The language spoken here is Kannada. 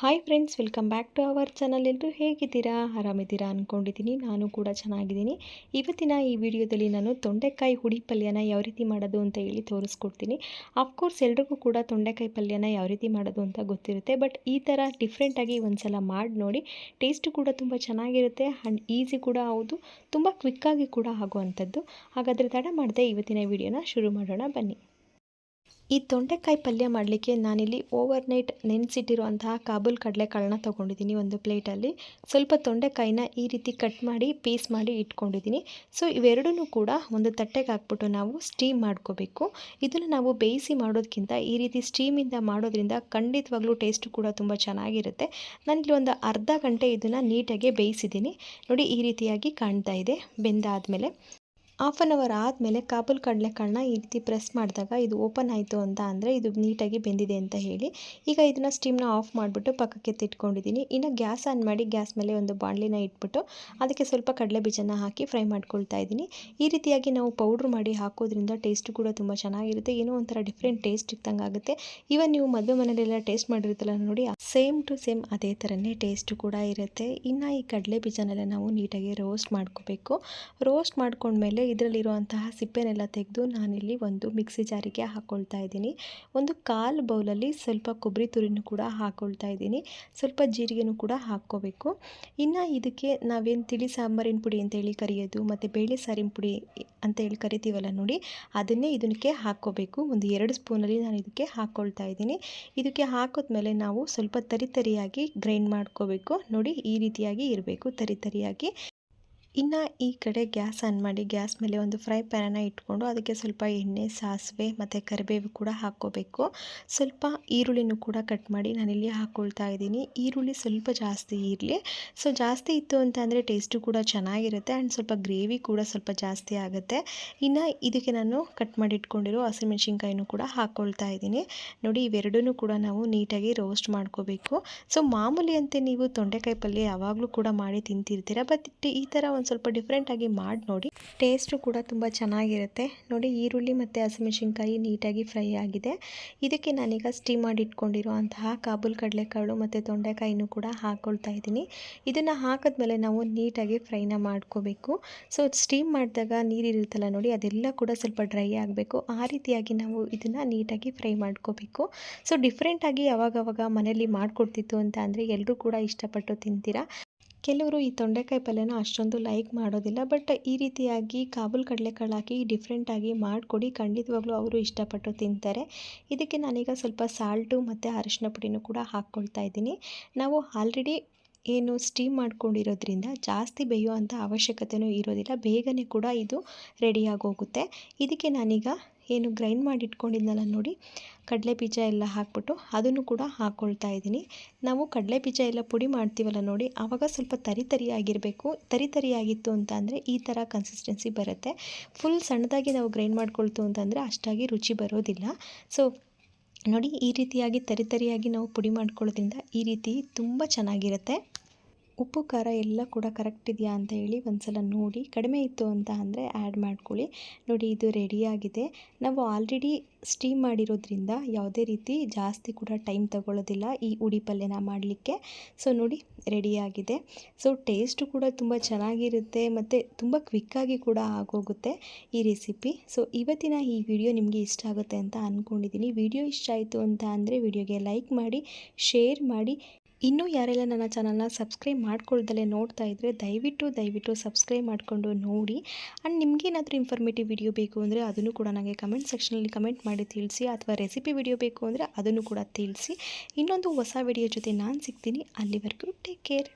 Hi friends welcome back to our channel ಎಲ್ಲರೂ ಹೇಗಿದ್ದೀರಾ? ಆರಾಮಿದ್ದೀರಾ ಅಂದ್ಕೊಂಡಿದ್ದೀನಿ ನಾನು ಕೂಡ ಚೆನ್ನಾಗಿದ್ದೀನಿ. ಇವತ್ತಿನ ಈ ವಿಡಿಯೋದಲ್ಲಿ ನಾನು ತೊಂಡೆಕಾಯಿ ಹುಡಿ ಪಲ್ಯನ ಯಾವ ರೀತಿ ಮಾಡೋದು ಅಂತ ಹೇಳಿ ತೋರಿಸ್ಕೊಡ್ತೀನಿ. ಅಫ್ಕೋರ್ಸ್ ಎಲ್ರಿಗೂ ಕೂಡ ತೊಂಡೆಕಾಯಿ ಪಲ್ಯನ ಯಾವ ರೀತಿ ಮಾಡೋದು ಅಂತ ಗೊತ್ತಿರುತ್ತೆ. ಬಟ್ ಈ ಥರ ಡಿಫ್ರೆಂಟಾಗಿ ಒಂದು ಸಲ ಮಾಡಿ ನೋಡಿ. ಟೇಸ್ಟು ಕೂಡ ತುಂಬ ಚೆನ್ನಾಗಿರುತ್ತೆ ಆ್ಯಂಡ್ ಈಸಿ ಕೂಡ ಹೌದು. ತುಂಬ ಕ್ವಿಕ್ಕಾಗಿ ಕೂಡ ಆಗುವಂಥದ್ದು. ಹಾಗಾದರೆ ತಡ ಮಾಡದೆ ಇವತ್ತಿನ ವಿಡಿಯೋನ ಶುರು ಮಾಡೋಣ. ಬನ್ನಿ. ಈ ತೊಂಡೆಕಾಯಿ ಪಲ್ಯ ಮಾಡಲಿಕ್ಕೆ ನಾನಿಲ್ಲಿ ಓವರ್ ನೈಟ್ ನೆನೆಸಿಟ್ಟಿರುವಂತಹ ಕಾಬೂಲ್ ಕಡಲೆಕಾಳನ್ನ ತೊಗೊಂಡಿದ್ದೀನಿ ಒಂದು ಪ್ಲೇಟಲ್ಲಿ. ಸ್ವಲ್ಪ ತೊಂಡೆಕಾಯಿನ ಈ ರೀತಿ ಕಟ್ ಮಾಡಿ, ಪೀಸ್ ಮಾಡಿ ಇಟ್ಕೊಂಡಿದ್ದೀನಿ. ಸೊ ಇವೆರಡೂ ಕೂಡ ಒಂದು ತಟ್ಟೆಗೆ ಹಾಕ್ಬಿಟ್ಟು ನಾವು ಸ್ಟೀಮ್ ಮಾಡ್ಕೋಬೇಕು. ಇದನ್ನು ನಾವು ಬೇಯಿಸಿ ಮಾಡೋದಕ್ಕಿಂತ ಈ ರೀತಿ ಸ್ಟೀಮಿಂದ ಮಾಡೋದ್ರಿಂದ ಖಂಡಿತವಾಗ್ಲೂ ಟೇಸ್ಟು ಕೂಡ ತುಂಬ ಚೆನ್ನಾಗಿರುತ್ತೆ. ನಾನಿಲ್ಲಿ ಒಂದು ಅರ್ಧ ಗಂಟೆ ಇದನ್ನು ನೀಟಾಗಿ ಬೇಯಿಸಿದ್ದೀನಿ. ನೋಡಿ, ಈ ರೀತಿಯಾಗಿ ಕಾಣ್ತಾ ಇದೆ, ಬೆಂದಾದಮೇಲೆ. ಹಾಫ್ ಆನ್ ಅವರ್ ಆದಮೇಲೆ ಕಾಬೂಲ್ ಕಡಲೆಕಾಳನ್ನ ಈ ರೀತಿ ಪ್ರೆಸ್ ಮಾಡಿದಾಗ ಇದು ಓಪನ್ ಆಯಿತು ಅಂತ ಅಂದರೆ ಇದು ನೀಟಾಗಿ ಬೆಂದಿದೆ ಅಂತ ಹೇಳಿ, ಈಗ ಇದನ್ನು ಸ್ಟೀಮ್ನ ಆಫ್ ಮಾಡಿಬಿಟ್ಟು ಪಕ್ಕಕ್ಕೆ ತಿಟ್ಕೊಂಡಿದ್ದೀನಿ ಇನ್ನು ಗ್ಯಾಸ್ ಆನ್ ಮಾಡಿ ಗ್ಯಾಸ್ ಮೇಲೆ ಒಂದು ಬಾಣಲಿನ ಇಟ್ಬಿಟ್ಟು ಅದಕ್ಕೆ ಸ್ವಲ್ಪ ಕಡಲೆ ಬೀಜನ ಹಾಕಿ ಫ್ರೈ ಮಾಡ್ಕೊಳ್ತಾ ಇದ್ದೀನಿ ಈ ರೀತಿಯಾಗಿ ನಾವು ಪೌಡ್ರ್ ಮಾಡಿ ಹಾಕೋದ್ರಿಂದ ಟೇಸ್ಟ್ ಕೂಡ ತುಂಬ ಚೆನ್ನಾಗಿರುತ್ತೆ. ಏನೋ ಒಂಥರ ಡಿಫ್ರೆಂಟ್ ಟೇಸ್ಟ್ ಇದ್ದಂಗೆ ಆಗುತ್ತೆ. ಇವನ್ ನೀವು ಮದುವೆ ಮನೆಯಲ್ಲೆಲ್ಲ ಟೇಸ್ಟ್ ಮಾಡಿರುತ್ತಲ್ಲ ನೋಡಿ ಸೇಮ್ ಟು ಸೇಮ್ ಅದೇ ಥರನೇ ಟೇಸ್ಟು ಕೂಡ ಇರುತ್ತೆ. ಇನ್ನು ಈ ಕಡಲೆ ಬೀಜನೆಲ್ಲ ನಾವು ನೀಟಾಗಿ ರೋಸ್ಟ್ ಮಾಡ್ಕೋಬೇಕು. ರೋಸ್ಟ್ ಮಾಡ್ಕೊಂಡ್ಮೇಲೆ ಇದರಲ್ಲಿರುವಂತಹ ಸಿಪ್ಪೆನೆಲ್ಲ ತೆಗೆದು ನಾನಿಲ್ಲಿ ಒಂದು ಮಿಕ್ಸಿ ಜಾರಿಗೆ ಹಾಕ್ಕೊಳ್ತಾ ಇದ್ದೀನಿ. ಒಂದು ಕಾಲು ಬೌಲಲ್ಲಿ ಸ್ವಲ್ಪ ಕೊಬ್ಬರಿ ತುರಿನೂ ಕೂಡ ಹಾಕ್ಕೊಳ್ತಾ ಇದ್ದೀನಿ. ಸ್ವಲ್ಪ ಜೀರಿಗೆನೂ ಕೂಡ ಹಾಕ್ಕೋಬೇಕು. ಇನ್ನು ಇದಕ್ಕೆ ನಾವೇನು ತಿಳಿ ಸಾಂಬಾರಿನ ಪುಡಿ ಅಂತೇಳಿ ಕರೆಯೋದು, ಮತ್ತು ಬೇಳೆ ಸಾರಿನ ಪುಡಿ ಅಂತ ಹೇಳಿ ಕರಿತೀವಲ್ಲ ನೋಡಿ, ಅದನ್ನೇ ಇದಕ್ಕೆ ಹಾಕ್ಕೋಬೇಕು. ಒಂದು ಎರಡು ಸ್ಪೂನಲ್ಲಿ ನಾನು ಇದಕ್ಕೆ ಹಾಕ್ಕೊಳ್ತಾ ಇದ್ದೀನಿ. ಇದಕ್ಕೆ ಹಾಕಿದ್ಮೇಲೆ ನಾವು ಸ್ವಲ್ಪ ತರಿತರಿಯಾಗಿ ಗ್ರೈಂಡ್ ಮಾಡ್ಕೋಬೇಕು. ನೋಡಿ ಈ ರೀತಿಯಾಗಿ ಇರಬೇಕು ತರಿ ತರಿಯಾಗಿ. ಇನ್ನು ಈ ಕಡೆ ಗ್ಯಾಸ್ ಆನ್ ಮಾಡಿ ಗ್ಯಾಸ್ ಮೇಲೆ ಒಂದು ಫ್ರೈ ಪ್ಯಾನನ್ನು ಇಟ್ಕೊಂಡು ಅದಕ್ಕೆ ಸ್ವಲ್ಪ ಎಣ್ಣೆ, ಸಾಸಿವೆ ಮತ್ತು ಕರಿಬೇವು ಕೂಡ ಹಾಕ್ಕೋಬೇಕು. ಸ್ವಲ್ಪ ಈರುಳ್ಳಿನೂ ಕೂಡ ಕಟ್ ಮಾಡಿ ನಾನಿಲ್ಲಿ ಹಾಕ್ಕೊಳ್ತಾ ಇದ್ದೀನಿ. ಈರುಳ್ಳಿ ಸ್ವಲ್ಪ ಜಾಸ್ತಿ ಇರಲಿ. ಸೊ ಜಾಸ್ತಿ ಇತ್ತು ಅಂತ ಅಂದರೆ ಟೇಸ್ಟು ಕೂಡ ಚೆನ್ನಾಗಿರುತ್ತೆ ಆ್ಯಂಡ್ ಸ್ವಲ್ಪ ಗ್ರೇವಿ ಕೂಡ ಸ್ವಲ್ಪ ಜಾಸ್ತಿ ಆಗುತ್ತೆ. ಇನ್ನು ಇದಕ್ಕೆ ನಾನು ಕಟ್ ಮಾಡಿ ಇಟ್ಕೊಂಡಿರೋ ಹಸಿಮೆಣ್ಸಿನ್ಕಾಯಿನೂ ಕೂಡ ಹಾಕ್ಕೊಳ್ತಾ ಇದ್ದೀನಿ. ನೋಡಿ ಇವೆರಡೂ ಕೂಡ ನಾವು ನೀಟಾಗಿ ರೋಸ್ಟ್ ಮಾಡ್ಕೋಬೇಕು. ಸೊ ಮಾಮೂಲಿ ಅಂತೆ ನೀವು ತೊಂಡೆಕಾಯಿ ಪಲ್ಯ ಯಾವಾಗಲೂ ಕೂಡ ಮಾಡಿ ತಿಂತಿರ್ತೀರ ಬಟ್ ಈ ಥರ ಸ್ವಲ್ಪ ಡಿಫ್ರೆಂಟಾಗಿ ಮಾಡಿ ನೋಡಿ. ಟೇಸ್ಟು ಕೂಡ ತುಂಬ ಚೆನ್ನಾಗಿರುತ್ತೆ. ನೋಡಿ ಈರುಳ್ಳಿ ಮತ್ತು ಹಸಿಮೆಣಸಿನ್ಕಾಯಿ ನೀಟಾಗಿ ಫ್ರೈ ಆಗಿದೆ. ಇದಕ್ಕೆ ನಾನೀಗ ಸ್ಟೀಮ್ ಮಾಡಿ ಇಟ್ಕೊಂಡಿರೋ ಅಂತಹ ಕಾಬೂಲ್ ಕಡಲೆಕಾಳು ಮತ್ತು ತೊಂಡೆಕಾಯಿನೂ ಕೂಡ ಹಾಕ್ಕೊಳ್ತಾ ಇದ್ದೀನಿ. ಇದನ್ನು ಹಾಕಿದ್ಮೇಲೆ ನಾವು ನೀಟಾಗಿ ಫ್ರೈನ ಮಾಡ್ಕೋಬೇಕು. ಸೊ ಸ್ಟೀಮ್ ಮಾಡಿದಾಗ ನೀರಿರುತ್ತಲ್ಲ ನೋಡಿ, ಅದೆಲ್ಲ ಕೂಡ ಸ್ವಲ್ಪ ಡ್ರೈ ಆಗಬೇಕು. ಆ ರೀತಿಯಾಗಿ ನಾವು ಇದನ್ನು ನೀಟಾಗಿ ಫ್ರೈ ಮಾಡ್ಕೋಬೇಕು. ಸೊ ಡಿಫ್ರೆಂಟಾಗಿ ಯಾವಾಗವಾಗ ಮನೆಯಲ್ಲಿ ಮಾಡಿಕೊಡ್ತಿತ್ತು ಅಂತ ಅಂದರೆ ಎಲ್ಲರೂ ಕೂಡ ಇಷ್ಟಪಟ್ಟು ತಿಂತೀರಾ? ಕೆಲವರು ಈ ತೊಂಡೆಕಾಯಿ ಪಲ್ಯನ ಅಷ್ಟೊಂದು ಲೈಕ್ ಮಾಡೋದಿಲ್ಲ ಬಟ್ ಈ ರೀತಿಯಾಗಿ ಕಾಬೂಲ್ ಕಡಲೆಕಾಳು ಹಾಕಿ ಡಿಫ್ರೆಂಟಾಗಿ ಮಾಡಿಕೊಡಿ. ಖಂಡಿತವಾಗ್ಲೂ ಅವರು ಇಷ್ಟಪಟ್ಟು ತಿಂತಾರೆ. ಇದಕ್ಕೆ ನಾನೀಗ ಸ್ವಲ್ಪ ಸಾಲ್ಟು ಮತ್ತು ಅರಿಶಿನ ಪುಡಿನೂ ಕೂಡ ಹಾಕ್ಕೊಳ್ತಾ ಇದ್ದೀನಿ. ನಾವು ಆಲ್ರೆಡಿ ಏನು ಸ್ಟೀಮ್ ಮಾಡ್ಕೊಂಡಿರೋದ್ರಿಂದ ಜಾಸ್ತಿ ಬೇಯುವಂಥ ಅವಶ್ಯಕತೆಯೂ ಇರೋದಿಲ್ಲ. ಬೇಗನೆ ಕೂಡ ಇದು ರೆಡಿಯಾಗಿ ಹೋಗುತ್ತೆ ಇದಕ್ಕೆ ನಾನೀಗ ಏನು ಗ್ರೈಂಡ್ ಮಾಡಿ ಇಟ್ಕೊಂಡಿದ್ನಲ್ಲ ನೋಡಿ, ಕಡಲೆ ಬೀಜ ಎಲ್ಲ ಹಾಕ್ಬಿಟ್ಟು ಅದನ್ನು ಕೂಡ ಹಾಕ್ಕೊಳ್ತಾ ಇದ್ದೀನಿ. ನಾವು ಕಡಲೆ ಬೀಜ ಎಲ್ಲ ಪುಡಿ ಮಾಡ್ತೀವಲ್ಲ ನೋಡಿ, ಆವಾಗ ಸ್ವಲ್ಪ ತರಿ ತರಿಯಾಗಿರಬೇಕು ತರಿ ತರಿಯಾಗಿತ್ತು ಅಂತ ಅಂದರೆ ಈ ಥರ ಕನ್ಸಿಸ್ಟೆನ್ಸಿ ಬರುತ್ತೆ. ಫುಲ್ ಸಣ್ಣದಾಗಿ ನಾವು ಗ್ರೈಂಡ್ ಮಾಡ್ಕೊಳ್ತು ಅಂತಂದರೆ ಅಷ್ಟಾಗಿ ರುಚಿ ಬರೋದಿಲ್ಲ. ಸೊ ನೋಡಿ ಈ ರೀತಿಯಾಗಿ ತರಿ ತರಿಯಾಗಿ ನಾವು ಪುಡಿ ಮಾಡ್ಕೊಳ್ಳೋದ್ರಿಂದ ಈ ರೀತಿ ತುಂಬ ಚೆನ್ನಾಗಿರುತ್ತೆ. ಉಪ್ಪು, ಖಾರ ಎಲ್ಲ ಕೂಡ ಕರೆಕ್ಟ್ ಇದೆಯಾ ಅಂತ ಹೇಳಿ ಒಂದ್ಸಲ ನೋಡಿ. ಕಡಿಮೆ ಇತ್ತು ಅಂತ ಅಂದರೆ ಆ್ಯಡ್ ಮಾಡ್ಕೊಳ್ಳಿ. ನೋಡಿ, ಇದು ರೆಡಿಯಾಗಿದೆ ನಾವು ಆಲ್ರೆಡಿ ಸ್ಟೀಮ್ ಮಾಡಿರೋದ್ರಿಂದ ಯಾವುದೇ ರೀತಿ ಜಾಸ್ತಿ ಕೂಡ ಟೈಮ್ ತಗೊಳ್ಳೋದಿಲ್ಲ ಈ ಉಡಿ ಪಲ್ಯನ ಮಾಡಲಿಕ್ಕೆ. ಸೊ ನೋಡಿ ರೆಡಿಯಾಗಿದೆ ಸೊ ಟೇಸ್ಟು ಕೂಡ ತುಂಬ ಚೆನ್ನಾಗಿರುತ್ತೆ ಮತ್ತು ತುಂಬ ಕ್ವಿಕ್ಕಾಗಿ ಕೂಡ ಆಗೋಗುತ್ತೆ ಈ ರೆಸಿಪಿ ಸೊ ಇವತ್ತಿನ ಈ ವಿಡಿಯೋ ನಿಮಗೆ ಇಷ್ಟ ಆಗುತ್ತೆ ಅಂತ ಅಂದ್ಕೊಂಡಿದ್ದೀನಿ ವಿಡಿಯೋ ಇಷ್ಟ ಆಯಿತು ಅಂತ ಅಂದರೆ ವಿಡಿಯೋಗೆ ಲೈಕ್ ಮಾಡಿ ಶೇರ್ ಮಾಡಿ. ಇನ್ನೂ ಯಾರೆಲ್ಲ ನನ್ನ ಚಾನಲ್ನ ಸಬ್ಸ್ಕ್ರೈಬ್ ಮಾಡ್ಕೊಳ್ದಲೇ ನೋಡ್ತಾ ಇದ್ದರೆ ದಯವಿಟ್ಟು ದಯವಿಟ್ಟು ಸಬ್ಸ್ಕ್ರೈಬ್ ಮಾಡಿಕೊಂಡು ನೋಡಿ. ಆ್ಯಂಡ್ ನಿಮಗೇನಾದರೂ ಇನ್ಫಾರ್ಮೇಟಿವ್ ವಿಡಿಯೋ ಬೇಕು ಅಂದರೆ ಅದನ್ನು ಕೂಡ ನನಗೆ ಕಮೆಂಟ್ ಸೆಕ್ಷನಲ್ಲಿ ಕಮೆಂಟ್ ಮಾಡಿ ತಿಳಿಸಿ, ಅಥವಾ ರೆಸಿಪಿ ವಿಡಿಯೋ ಬೇಕು ಅಂದರೆ ಅದನ್ನು ಕೂಡ ತಿಳಿಸಿ. ಇನ್ನೊಂದು ಹೊಸ ವಿಡಿಯೋ ಜೊತೆ ನಾನು ಸಿಗ್ತೀನಿ. ಅಲ್ಲಿವರೆಗೂ ಟೇಕ್ ಕೇರ್